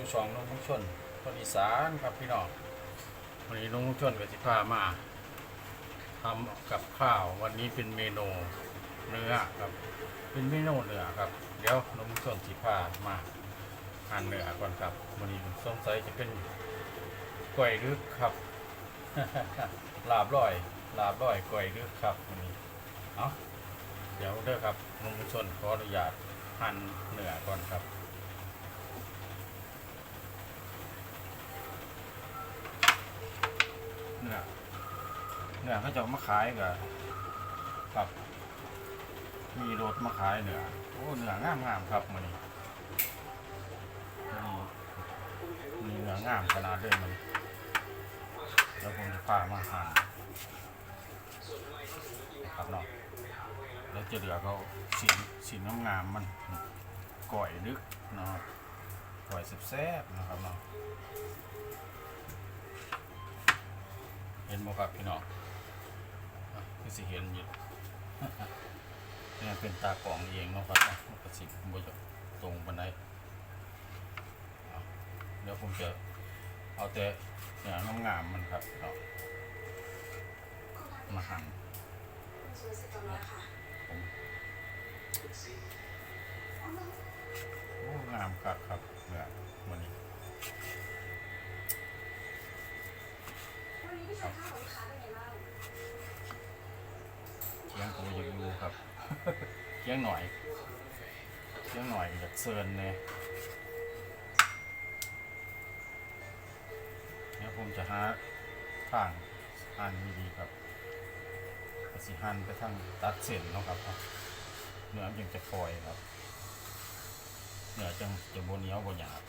วัสดีครับขอชูช่องลุงมุงชนคนอีสานครับพี่น้องวันนี้ลุงมุงชนกับสิพามาทำกับข้าววันนี้เป็นเมนูเนื้อครับเป็นเมนูเนื้อครับเดี๋ยวลุงมุงชนสิพามาหั่นเนื้อก่อนครับวันนี้สงสัยจะเป็นก๋วยลึกครับลาบร้อยลาบร้อยก๋วยลึกครับวันนี้เอาเดี๋ยวเด้อครับลุงมุงชนขออนุญาตหั่นเนื้อก่อนครับ นื้อเนื้อเขาจะมาขายกับกับ มีรถมาขายเนื้อโอ้เนื้องามงามๆครับมันนี่มีเนื้องามขนาดเลยมันแล้วผมจะพามาหั่นครับเนาะแล้วจะเหลือเขาสีสีน้ำงามมันก่อยลึกเนาะก่อยแซ่บๆนะครับเนาะ เห็นบ่ครับพี่น้องอะคือสิเห็นอยู่เนี่ยเป็นตากล่องเองเนาะครับเนาะมันก็สิบ่จะตรงปานใดเอาเดี๋ยวผมจะเอาแต่เนื้องามมันครับเนาะมาหั่นผมโอ้งามครับครับเนื้อมันนี้ เคียงผมอยากดูครับเคียงหน่อยเคียงหน่อยอยากเซิร์นเนี่ยเดี๋ยวผมจะหาทางหั่นดีๆครับก็สิหั่นไปทางตัดเส้นเนาะครับเนาะเนื้อยังจะปล่อยครับเนื้อจังจะบนเหนียวบนหยาบ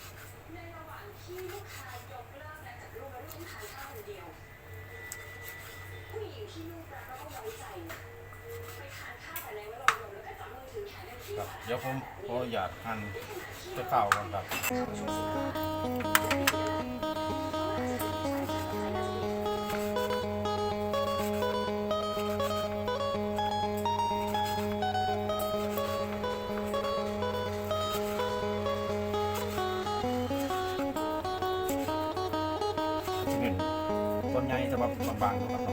ในระหว่างที่ลูกค้ายกเลิกและจัดรูปและลูกทานข้าวคนเดียว ผู้หญิงที่ลูกรักแล้วก็ไว้ใจไปทานข้าวกับนายวรดมแล้วก็จับมือถือแขนกันที่ครับเดี๋ยวผมขออยากหั่นในจะเข้าก่อนครับเป็นต้นใหญ่แต่ว่าบางๆนะครับ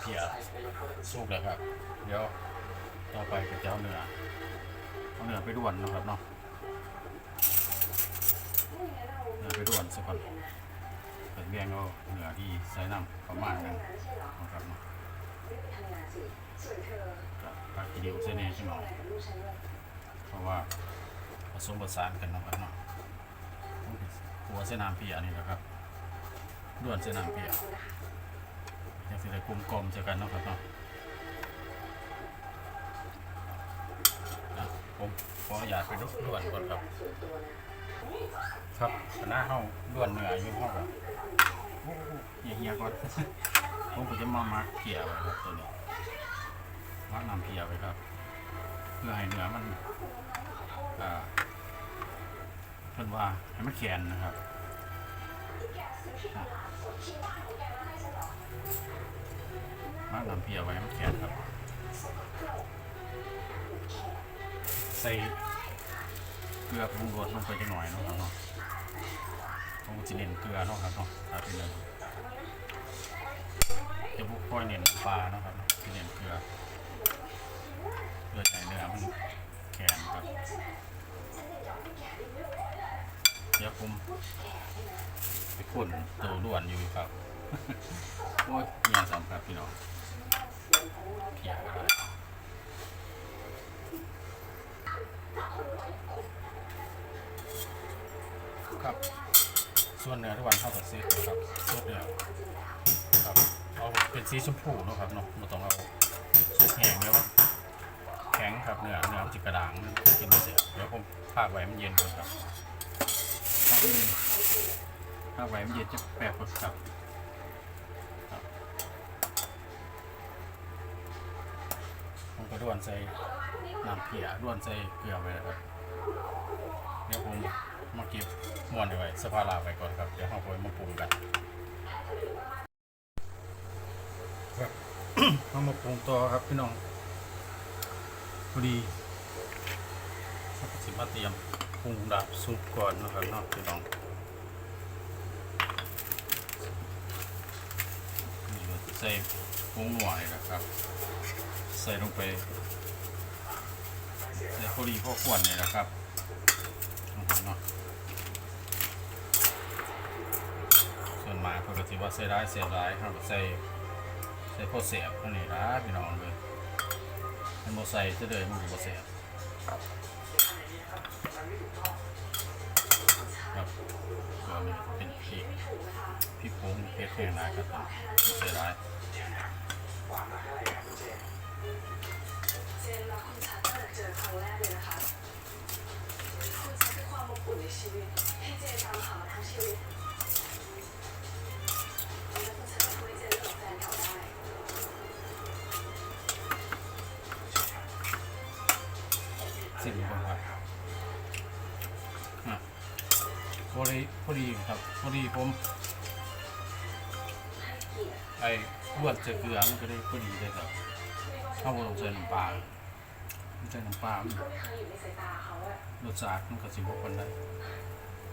เพียสุกแล้วครับ เดี๋ยวต่อไปก็จะเอาเนื้อเอาเนื้อไปด่วนนะครับเนาะเนื้อไปด่วนสักก่อนเป็นแบงเอาเนื้อที่ใส่น้ำประมาณนึงนะครับเนาะกับผักกีดิวเส้นเองใช่ไหมเพราะว่าผสมผสานกันนะครับเนาะครัวเส้นน้ำเพียนี่นะครับด่วนเส้นน้ำเพีย ยังสิได้กลมกลมๆเจอกันเนาะครับเนาะผมขออยากไปดูด่วนก่อนครับ ครับคณะเฮาด่วนเหนืออยู่เฮาแบบโอ้โหเฮียๆก่อนผมก็จะมามักเกี่ยวครับตัวนี้มักนำเพียไว้ครับ เพื่อให้เนื้อมันอ่าเพิ่นว่าให้มันแข็งนะครับ มากน้ำเพียวไว้ให้มันแข็งครับ ใส่เกลือปรุงรสลงไปจังหน่อยเนาะครับเนาะผมจะเน้นเกลือเนาะครับเนาะถ้าเป็นเลยจะบุกค่อยเน้นปลาเนาะครับจะเน้นเกลือเพื่อใจเนื้อมันแข็งครับ เดี๋ยวผมไปข้นตัวล้วนอยู่ครับโอ้ยเมียสามครับพี่น้องเพียก็ได้ครับ ส่วนเนื้อทุกวันเข้ากับซีนะครับซุปเนี่ยครับเอาเป็นสีชมพูเนาะครับเนาะไมาต้องเอาซุปแห้งแล้วแข็งครับเนื้อเนื้อมันจะกระด้างมันกินไม่เสียเดี๋ยวผมพากไว้มันเย็นก่อนครับ พากไว้ากไว้มันเย็นจะแปรกดครับผมก็ด้วนใส่น้ำเพียด้วนใส่เกลือไปเลยครับเดี๋ยวผมมาเก็บม้วนไว้สภาลาไปก่อนครับเดี๋ยวเราค่อยมาปรุงกันครับเรามาปรุงต่อครับพี่น้องพอดีสิมาเตรียม ปรุงดับซุปก่อนนะครับเนาะพี่น้องนี่เราจะใส่ปรุงหวานนะครับ ใส่ลงไปในพอดีพอควรเลยนะครับเนาะส่วนหมากปกติว่าใส่ได้เสียร้ายเราก็ใส่ใส่พอเสียบเท่านี้นะพี่น้องเลยมันโมใส่จะเลยมันก็บ่เสียบส่วนนี้เป็นพริก พริกผงเพชรแห้งนะครับไม่เสียร้ายเจนรักคุณชัดตั้งแต่เจอครั้งแรกเลยนะคะคุณชัดคือความอบอุ่นในชีวิตที่เจนตามหามาทั้งชีวิตและคุณชัดก็ช่วยเจนเลือกแฟนเก่าได้สิ่งนี้ครับพอดีพอดีครับพอดีผม ไอ้ลวดจะเกลือมันก็ได้พอดีเลยครับถ้าผมลงใส่น้ำปลาใส่น้ำปลาไม่เคยอยู่ในสายตาเขาอะรสชาติมันก็สิบกคนได้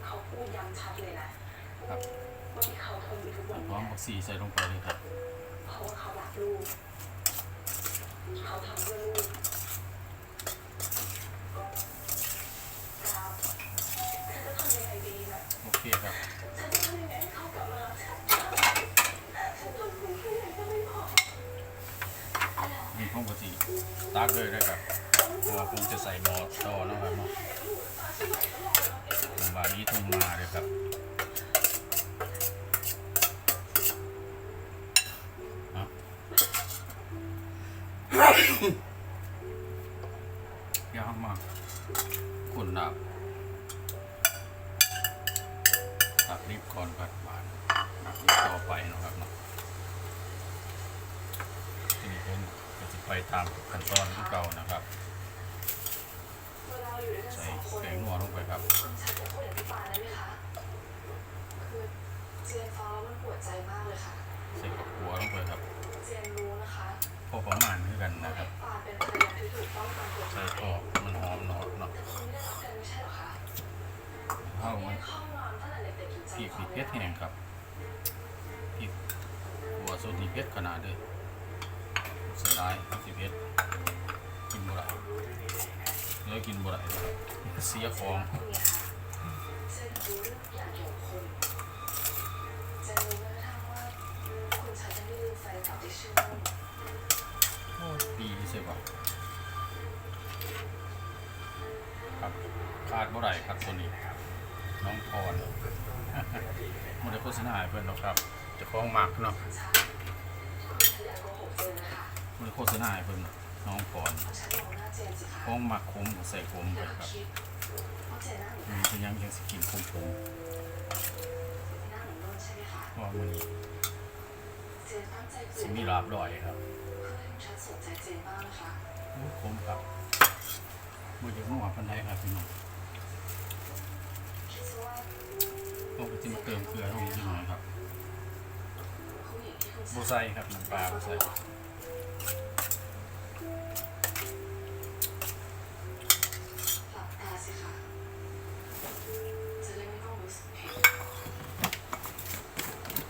เขาพูดย้ำชัดเลยนะครับว่าที่เขาทนอยู่ทุกวันพร้อมผักชีใส่ลงไปเลยครับเพราะว่าเขารักลูกเขาทำเพื่อลูกครับฉันจะทำยังไงดีนะโอเคครับ ฉันจะทำยังไงให้เขากลับมารักฉันฉันทำคุณแค่ไหนก็ไม่พอ มีพร้อมผักชี ตักเลยนะครับเพราะว่าผมจะใส่หม้อต่อนะครับเนาะจังหวะนี้ต้องมาเลยครับ ไปตามขั้นตอนของเก่านะครับเวลาเราอยู่ด้วยกันใส่สองคนแกงนัวลงไปครับคุณชัดจะพูดอย่างที่ปานได้ไหมคะคือเจียนฟ้ามันปวดใจมากเลยค่ะใส่กับหัวลงไปครับเจียนรู้นะคะพอประมาณคือกันว่านะครับปานเป็นภรรยาที่ถูกต้องตามกฎหใส่มายพอมันหอมเนาะเนาะแต่คุณไม่ได้รักกันไม่ใช่เหรอคะเข้ามันเข้านอนตั้งแต่เด็กๆถึงใจพริกเขาพริกเพชรแห้งครับพริกหัวว่าสูตรนี้เผ็ดขนาดเลย เสียดายครับสิเผ็ดกินบ่ได้แล้วกินบ่ได้เลยเสียของคุณเนี่ยค่ะเนรู้เรื่อกอย่างเสียวกับคุณจะรู้แม้กระทั่งว่าคุณชายจะไม่ลืมแฟนเก่าที่ชื่อว่าโอ้ดีใช่ปะครับขาดบ่ได้ครับตัวนี้ น้องพรมันได้โฆษณาให้เพื่อนหรอกครับจะคล้องมักเนาะคุณชายคุณอย่าโกนะ มันได้โฆษณาให้เพื่อนน้องพรเพราะฉันมองหน้าเจนสิคะคล้องหมักคมใส่คมไปย่าครับคิดว่าเจนหน้าเคียังยังสกินคมคมหน้าเหมือนนุ่นใช่ไหมคะเพราะว่ามันนี้เจนตั้งใจเปสิลี่ยนมีลาบลอยครับเพื่อให้คุณชัดสนใจเจนบ้างนะคะโอ้ยคมครับมันจะนุ่มพันไดครับพี่น้องคิดซะว่าต้องไปจิ้มเติมเกลือลงนิดหน่อยครับผู้หญิงที่คุณโบไซครับน้ำปลาโบไซ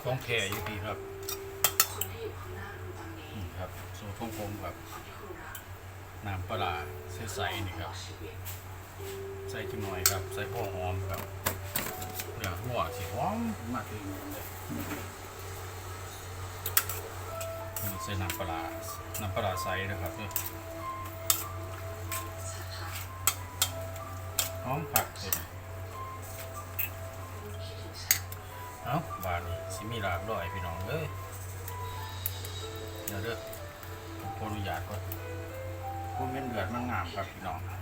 ของแท้อยู่ดีครับคนที่อยู่ข้างหน้าคุณตอนนี้นี่ครับสูตรของผมครับคนที่คุณรักน้ำปลาร้าใสๆนี่ครับชีวิตใส่จิ้มหน่อยครับ ใส่พ่อหอมครับเนื้อหัวสีหอมมากเลยนี่ใส่น้ำปลาร้าน้ำปลาร้าใสนะครับนี่สักค่ะหอมผักตัวนี้านนี้สิมีลายพี่น้องเอ้ยเดี๋ยวเด้อผมขออนุญาตก่อนผมเป็นเดือดมันงามครับพี่น้องนะ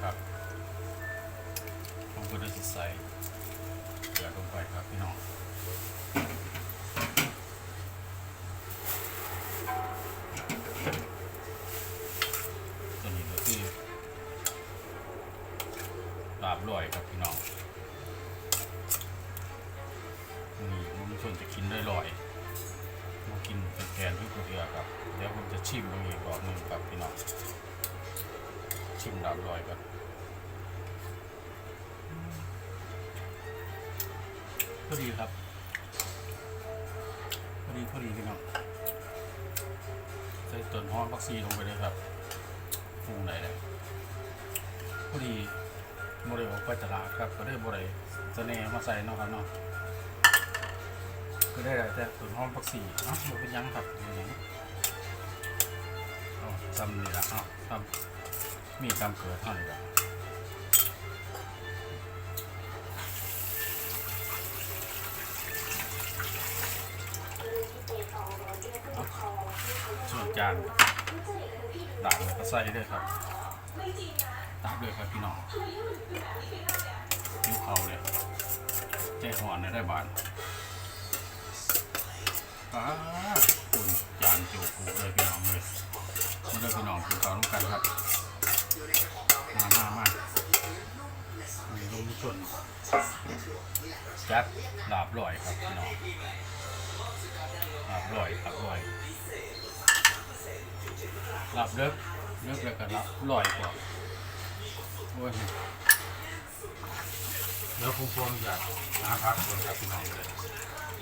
ครับผมก็ได้ใส่เดือดลงไปครับพี่น้อง เป็นแกนที่กุเทียครับ เดี๋ยวผมจะชิมตรงนี้ก่อนหนึ่งครับพี่น้อง ชิมลาบลอยก่อนพอดีครับพอดีพอดีพี่น้องใส่ต้นหอมผักชีลงไปเลยครับปรุงได้เลยพอดีโมเดลออกไปตลาดครับก็ได้บริเสน่ห์มาใส่เนาะครับเนาะ็ได้แต่ต้นห้อมผักชีเนาะมันเป็นยังครับเป็นหยังเอาซ้ำนี่ละเอาซ้ำมีซ้ำเกิดเท่านี้ละส่วนจานด่าบเลยก็ใส่ด้วยครับดาบด้วยครับพี่น้องคิ้วเขาเลยใจหอนในได้บาน ป้าคุณจานจูกูเลยพี่น้องเลยมาเลยพี่น้องคือเขาต้องกันครับมามามามีลมชนจัดลาบลอยครับพี่น้องลาบลอยลาบลอยหลับเลิกเลิกแล้วก็หลับลอยกว่าโอ้ยแล้วผมพวงอยากหาพักคนครับพี่น้องเลย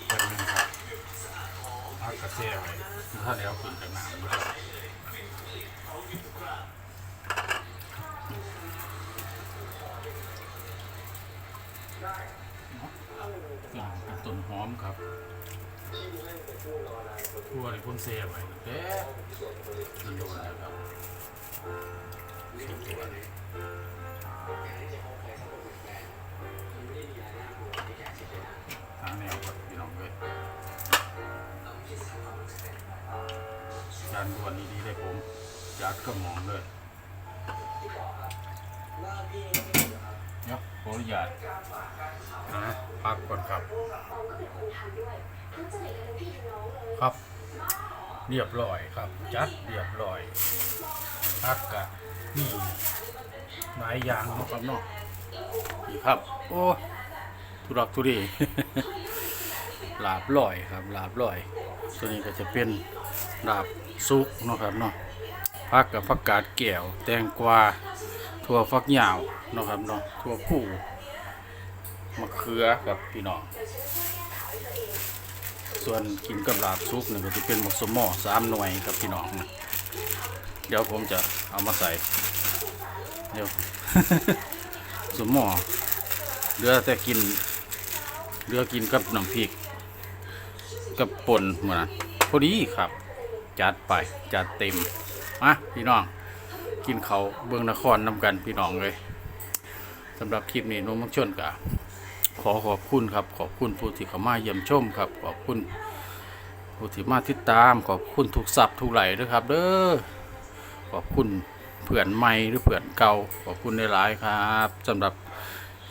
เป็นหนึ่งครับ พักกระเซียไปถ้าแล้วขึ้นจากน้ำเลยต้นเป็นต้นหอมครับทั่วในพ่นเสียไปเด้มันโดนแล้วครับสุดตัว จานด่วนนี้ดีเลยผมยัดกระหมองเลยเนาะขออนุญาตนะพักก่อนครับ ครับ เรียบร้อยครับ จัดเรียบร้อยพักกะนี่หลายอย่างนะครับเนาะนี่ครับ โอ้ทุรักทุเรลาบลอยครับลาบลอย ตัวนี้ก็จะเป็นลาบ ซุกเนาะครับเนาะพักกับผักกาดแก้วแตงกวาถั่วฟักยาวเนาะครับเนาะถั่วผู้มะเขือกับพี่น้องส่วนกินกับลาบซุปนี่ก็จะเป็นหมกสมม้อสามหน่วยครับพี่น้องเดี๋ยวผมจะเอามาใส่เดี๋ยวสมม้อเหลือแต่กินเหลือกินกับน้ำพริก กับป่นเหมือนนพอดีครับ จัดไปจัดเต็มมาพี่น้อง กินเขาเบืองนครนำกันพี่น้องเลยสำหรับคลิปนี้น้องมังชนกะขอขอบคุณครับ ขอบคุณผู้ที่เข้ามาเยี่ยมชมครับ ขอบคุณผู้ที่มาติดตาม ขอบคุณทุกสับทุกไหลด้วยครับเด้อขอบคุณเพื่อนใหม่หรือเพื่อนเก่าขอบคุณในหลายๆครับสำหรับ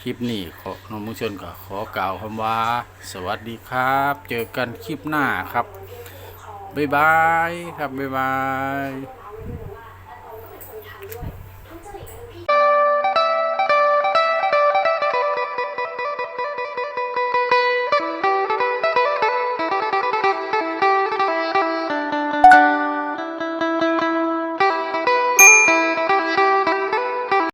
คลิปนี้ขอน้องมังชนก็ขอกล่าวคำว่า สวัสดีครับ เจอกันคลิปหน้าครับ บ๊ายบายครับบ๊ายบาย